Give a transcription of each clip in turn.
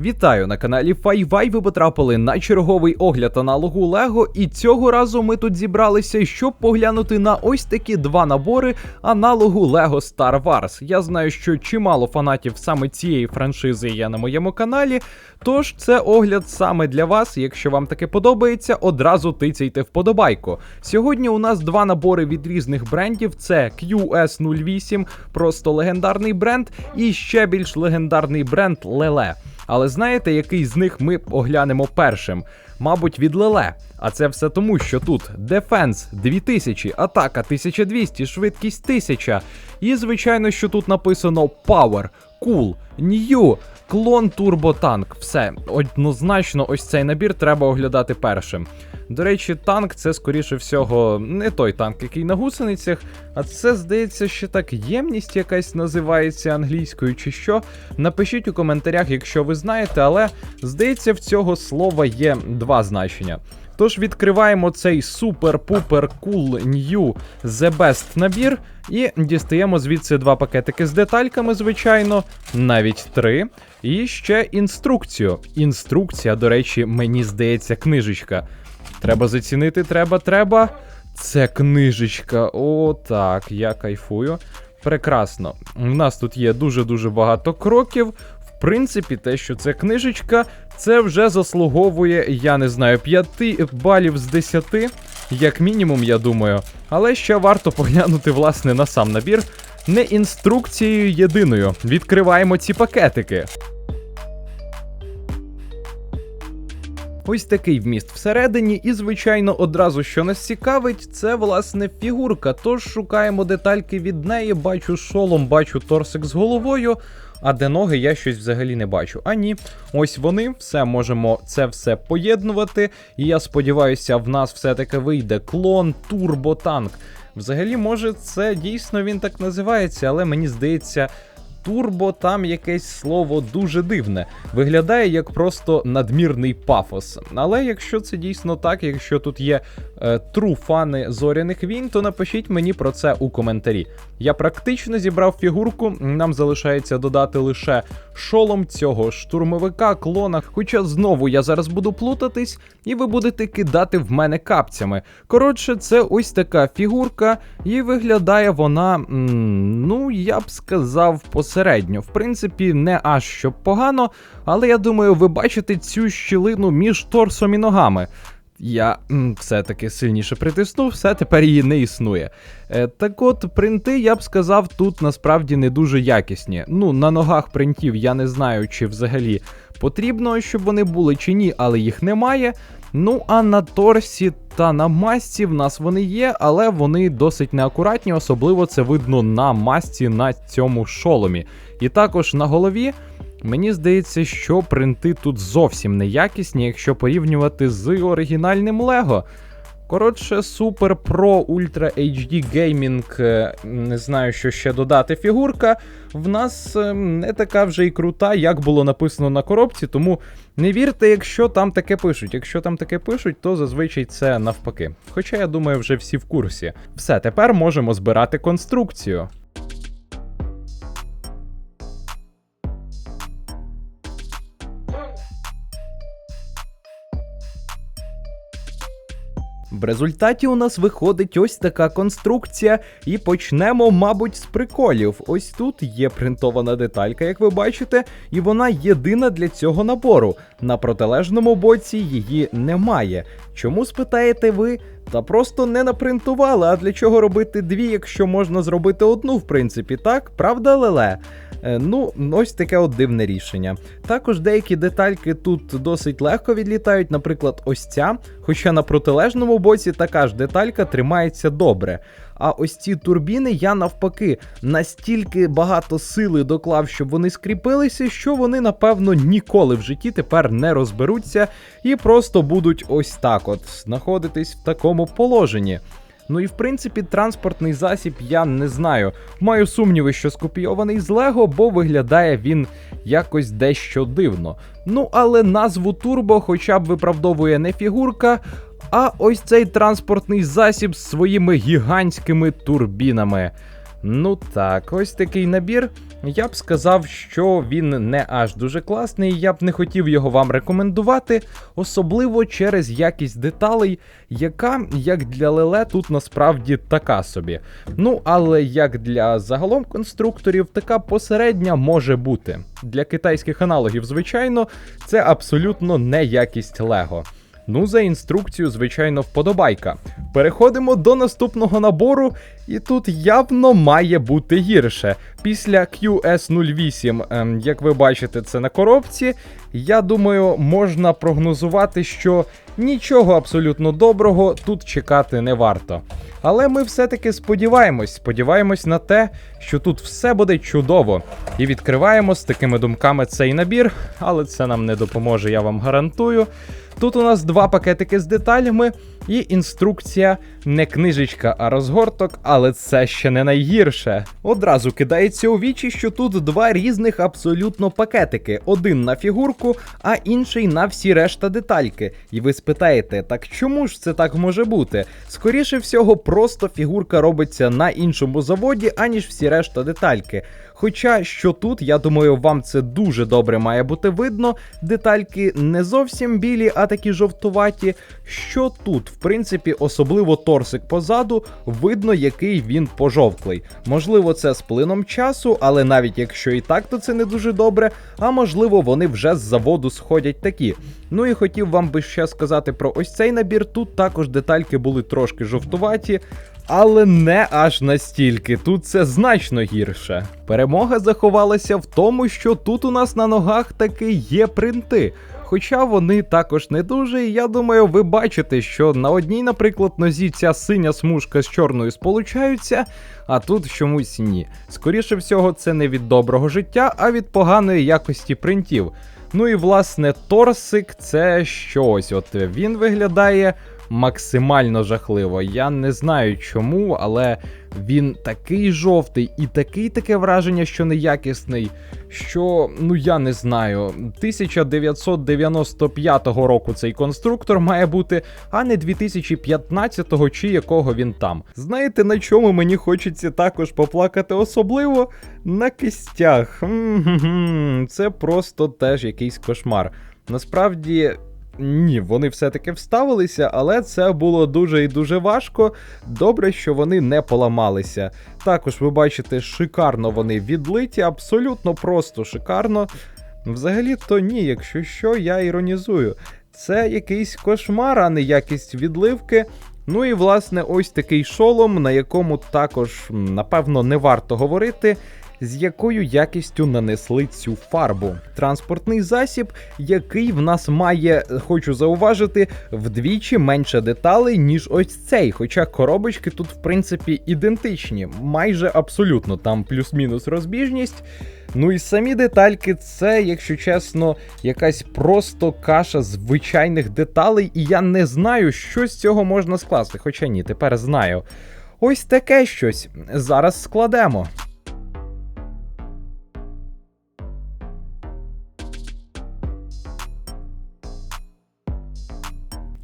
Вітаю на каналі Файвай. Ви потрапили на черговий огляд аналогу Лего, і цього разу ми тут зібралися, щоб поглянути на ось такі два набори аналогу Лего Star Wars. Я знаю, що чимало фанатів саме цієї франшизи є на моєму каналі. Тож це огляд саме для вас. Якщо вам таке подобається, одразу тицяйте вподобайку. Сьогодні у нас два набори від різних брендів: це QS08, просто легендарний бренд, і ще більш легендарний бренд Леле. Але знаєте, який з них ми оглянемо першим? Мабуть, від Леле. А це все тому, що тут дефенс 2000, атака 1200, швидкість 1000. І, звичайно, що тут написано Power, Cool, New, клон Турботанк. Все, однозначно, ось цей набір треба оглядати першим. До речі, танк це, скоріше всього, не той танк, який на гусеницях, а це, здається, ще так ємність якась називається англійською чи що. Напишіть у коментарях, якщо ви знаєте, але здається, в цього слова є два значення. Тож відкриваємо цей супер-пупер cool new The Best набір і дістаємо звідси два пакетики з детальками, звичайно, навіть три. І ще інструкцію. Інструкція, до речі, мені здається, книжечка. Треба зацінити, треба, треба. Це книжечка. О, так, я кайфую. Прекрасно. У нас тут є дуже-дуже багато кроків. В принципі, те, що це книжечка, це вже заслуговує, я не знаю, 5 балів з 10, як мінімум, я думаю. Але ще варто поглянути, власне, на сам набір. Не інструкцією єдиною. Відкриваємо ці пакетики. Ось такий вміст всередині, і, звичайно, одразу що нас цікавить, це власне фігурка. Тож шукаємо детальки від неї, бачу шолом, бачу торсик з головою. А де ноги я щось взагалі не бачу. А ні, ось вони, все можемо це все поєднувати. І я сподіваюся, в нас все-таки вийде клон турботанк. Взагалі, може, це дійсно він так називається, але мені здається. Турбо там якесь слово дуже дивне. Виглядає як просто надмірний пафос. Але якщо це дійсно так, якщо тут є е, тру фани зоряних війн, то напишіть мені про це у коментарі. Я практично зібрав фігурку, нам залишається додати лише шолом цього штурмовика, клона. Хоча знову я зараз буду плутатись, і ви будете кидати в мене капцями. Коротше, це ось така фігурка, і виглядає вона, м, ну я б сказав, посередньо. В принципі, не аж щоб погано, але я думаю, ви бачите цю щілину між торсом і ногами. Я все-таки сильніше притиснув, все тепер її не існує. Е, так от, принти, я б сказав, тут насправді не дуже якісні. Ну, на ногах принтів я не знаю, чи взагалі потрібно, щоб вони були чи ні, але їх немає. Ну, а на торсі та на масці в нас вони є, але вони досить неакуратні, особливо це видно на масці на цьому шоломі. І також на голові. Мені здається, що принти тут зовсім неякісні, якщо порівнювати з оригінальним Лего. Коротше, Super Pro Ultra HD Gaming, не знаю, що ще додати фігурка. В нас е, не така вже і крута, як було написано на коробці, тому не вірте, якщо там таке пишуть. Якщо там таке пишуть, то зазвичай це навпаки. Хоча я думаю, вже всі в курсі. Все, тепер можемо збирати конструкцію. В результаті у нас виходить ось така конструкція, і почнемо, мабуть, з приколів. Ось тут є принтована деталька, як ви бачите, і вона єдина для цього набору. На протилежному боці її немає. Чому спитаєте ви? Та просто не напринтували, а для чого робити дві, якщо можна зробити одну, в принципі, так? Правда, Леле? Е, Ну, ось таке от дивне рішення. Також деякі детальки тут досить легко відлітають, наприклад, ось ця, хоча на протилежному боці така ж деталька тримається добре. А ось ці турбіни я навпаки настільки багато сили доклав, щоб вони скріпилися, що вони, напевно, ніколи в житті тепер не розберуться і просто будуть ось так от знаходитись в такому положенні. Ну і в принципі, транспортний засіб я не знаю. Маю сумніви, що скопійований з Лего, бо виглядає він якось дещо дивно. Ну, але назву Турбо хоча б виправдовує не фігурка, а ось цей транспортний засіб з своїми гігантськими турбінами. Ну так, ось такий набір. я б сказав, що він не аж дуже класний. Я б не хотів його вам рекомендувати, особливо через якість деталей, яка, як для леле, тут насправді така собі. Ну, але як для загалом конструкторів, така посередня може бути. Для китайських аналогів, звичайно, це абсолютно не якість Лего. Ну, за інструкцію, звичайно, вподобайка. Переходимо до наступного набору, і тут явно має бути гірше. Після QS08, ем, як ви бачите, це на коробці. Я думаю, можна прогнозувати, що нічого абсолютно доброго тут чекати не варто. Але ми все-таки сподіваємось, сподіваємось на те, що тут все буде чудово. І відкриваємо з такими думками цей набір, але це нам не допоможе, я вам гарантую. Тут у нас два пакетики з деталями і інструкція не книжечка, а розгорток, але це ще не найгірше. Одразу кидається у вічі, що тут два різних абсолютно пакетики: один на фігурку, а інший на всі решта детальки. І ви спитаєте, так чому ж це так може бути? Скоріше всього, просто фігурка робиться на іншому заводі, аніж всі решта детальки. Хоча що тут, я думаю, вам це дуже добре має бути видно. Детальки не зовсім білі, а такі жовтуваті. Що тут, в принципі, особливо торсик позаду, видно, який він пожовклий. Можливо, це з плином часу, але навіть якщо і так, то це не дуже добре. А можливо, вони вже з заводу сходять такі. Ну і хотів вам би ще сказати про ось цей набір. Тут також детальки були трошки жовтуваті. Але не аж настільки, тут це значно гірше. Перемога заховалася в тому, що тут у нас на ногах таки є принти. Хоча вони також не дуже, і я думаю, ви бачите, що на одній, наприклад, нозі ця синя смужка з чорною сполучаються, а тут чомусь ні. Скоріше всього, це не від доброго життя, а від поганої якості принтів. Ну і власне торсик це щось. От він виглядає максимально жахливо. Я не знаю чому, але він такий жовтий і такий таке враження, що неякісний, що ну я не знаю. 1995 року цей конструктор має бути, а не 2015-го чи якого він там. Знаєте, на чому мені хочеться також поплакати, особливо на кистях. Це просто теж якийсь кошмар. Насправді. Ні, вони все-таки вставилися, але це було дуже і дуже важко. Добре, що вони не поламалися. Також ви бачите, шикарно вони відлиті, абсолютно просто шикарно. Взагалі-то ні, якщо що, я іронізую. Це якийсь кошмар, а не якість відливки. Ну і власне ось такий шолом, на якому також, напевно, не варто говорити з якою якістю нанесли цю фарбу. Транспортний засіб, який в нас має, хочу зауважити, вдвічі менше деталей, ніж ось цей. Хоча коробочки тут, в принципі, ідентичні, майже абсолютно там плюс-мінус розбіжність. Ну і самі детальки, це, якщо чесно, якась просто каша звичайних деталей, і я не знаю, що з цього можна скласти. Хоча ні, тепер знаю. Ось таке щось. Зараз складемо.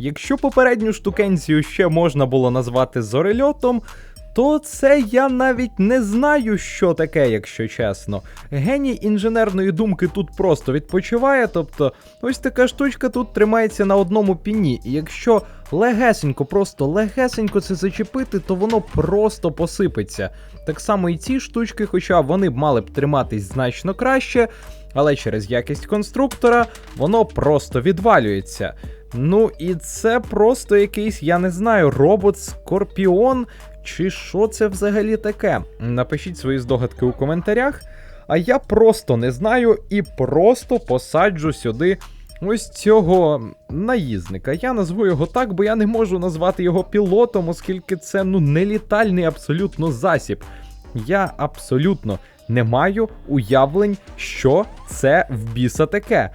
Якщо попередню штукенцію ще можна було назвати зорельотом, то це я навіть не знаю, що таке, якщо чесно. Геній інженерної думки тут просто відпочиває, тобто ось така штучка тут тримається на одному піні, і якщо легесенько, просто легесенько це зачепити, то воно просто посипеться. Так само і ці штучки, хоча вони б мали б триматись значно краще, але через якість конструктора воно просто відвалюється. Ну і це просто якийсь, я не знаю, робот Скорпіон, чи що це взагалі таке? Напишіть свої здогадки у коментарях. А я просто не знаю і просто посаджу сюди ось цього наїзника. Я назву його так, бо я не можу назвати його пілотом, оскільки це ну нелітальний абсолютно засіб. Я абсолютно не маю уявлень, що це в біса таке.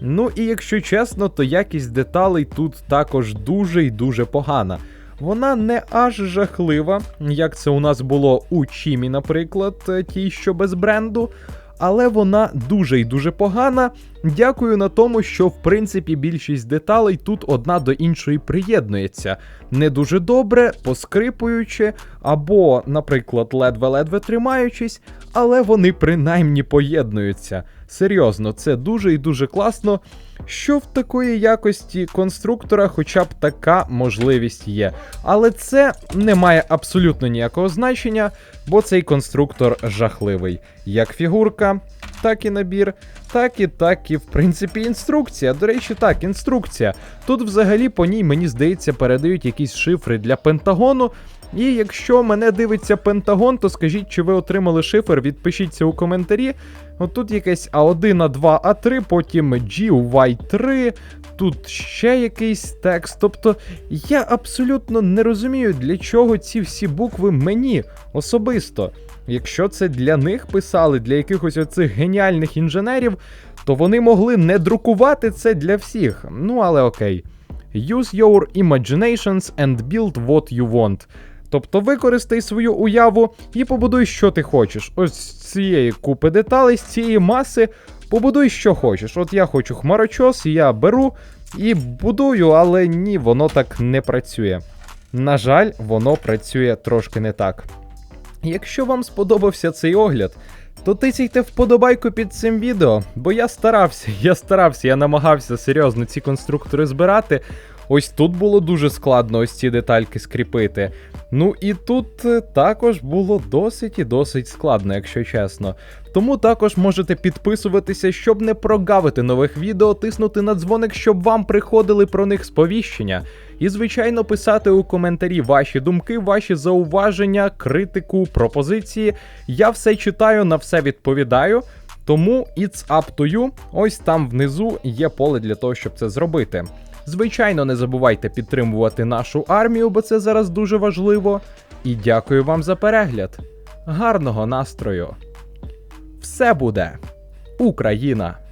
Ну і якщо чесно, то якість деталей тут також дуже і дуже погана. Вона не аж жахлива, як це у нас було у Чімі, наприклад, тій, що без бренду. але вона дуже і дуже погана. Дякую на тому, що в принципі більшість деталей тут одна до іншої приєднується. Не дуже добре, поскрипуючи, або, наприклад, ледве-ледве тримаючись, але вони принаймні поєднуються. Серйозно, це дуже і дуже класно, що в такої якості конструктора хоча б така можливість є. Але це не має абсолютно ніякого значення, бо цей конструктор жахливий. Як фігурка, так і набір, так і так і в принципі інструкція. До речі, так, інструкція. Тут взагалі по ній, мені здається, передають якісь шифри для Пентагону. І якщо мене дивиться Пентагон, то скажіть, чи ви отримали шифр, відпишіться у коментарі. От тут якесь А1, А2, А3, потім GY3, тут ще якийсь текст. Тобто я абсолютно не розумію, для чого ці всі букви мені особисто. Якщо це для них писали, для якихось оцих геніальних інженерів, то вони могли не друкувати це для всіх. Ну але окей. Use your imaginations and build what you want. Тобто використай свою уяву і побудуй, що ти хочеш. Ось з цієї купи деталей, з цієї маси, побудуй, що хочеш. От я хочу хмарочос, я беру і будую, але ні, воно так не працює. На жаль, воно працює трошки не так. Якщо вам сподобався цей огляд, то тисяйте вподобайку під цим відео, бо я старався, я старався, я намагався серйозно ці конструктори збирати. Ось тут було дуже складно ось ці детальки скріпити. Ну і тут е, також було досить і досить складно, якщо чесно. Тому також можете підписуватися, щоб не прогавити нових відео, тиснути на дзвоник, щоб вам приходили про них сповіщення. І, звичайно, писати у коментарі ваші думки, ваші зауваження, критику, пропозиції. Я все читаю, на все відповідаю. Тому it's up to you. Ось там внизу є поле для того, щоб це зробити. Звичайно, не забувайте підтримувати нашу армію, бо це зараз дуже важливо. І дякую вам за перегляд. Гарного настрою! Все буде Україна!